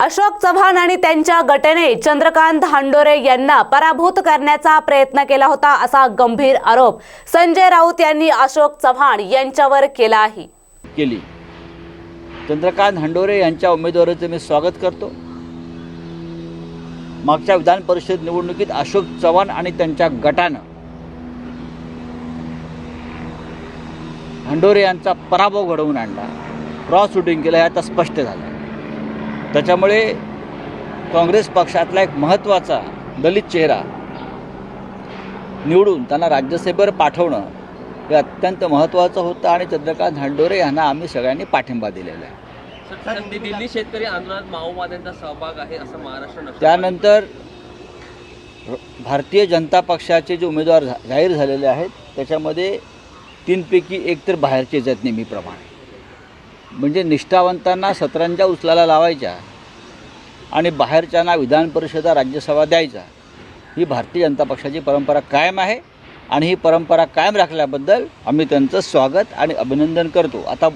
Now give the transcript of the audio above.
अशोक चव्हाण आणि त्यांच्या गटने चंद्रकांत हांडोरे यांना पराभूत करण्याचा प्रयत्न केला होता असा गंभीर आरोप संजय राऊत यांनी अशोक चव्हाण यांच्यावर केला आहे. केली. चंद्रकांत हंडोरे यांच्या उमेदवारीचं मी स्वागत करतो. मागच्या विधान परिषद निवडणुकीत अशोक चव्हाण आणि त्यांच्या गटानं हंडोरे यांचा पराभव घडवून आणला. क्रॉस शूटिंग केलं याचा स्पष्ट झालं. त्याच्यामुळे काँग्रेस पक्षातला एक महत्त्वाचा दलित चेहरा निवडून त्यांना राज्यसभेवर पाठवणं हे अत्यंत महत्त्वाचं होतं आणि चंद्रकांत हंडोरे यांना आम्ही सगळ्यांनी पाठिंबा दिलेला आहे. दिल्ली शेतकरी आंदोलनात माओवाद्यांचा सहभाग आहे असं महाराष्ट्र त्यानंतर भारतीय जनता पक्षाचे जे उमेदवार जाहीर झालेले आहेत त्याच्यामध्ये तीनपैकी एक तर बाहेरचे आहेत नेहमीप्रमाणे. म्हणजे निष्ठावंतांना सतरंजा उचलायला लावायच्या आणि बाहेरच्यांना विधान परिषदा राज्यसभा द्यायचा. ही भारतीय जनता पक्षाची परंपरा कायम आहे आणि ही परंपरा कायम राखल्याबद्दल आम्ही त्यांचं स्वागत आणि अभिनंदन करतो. आता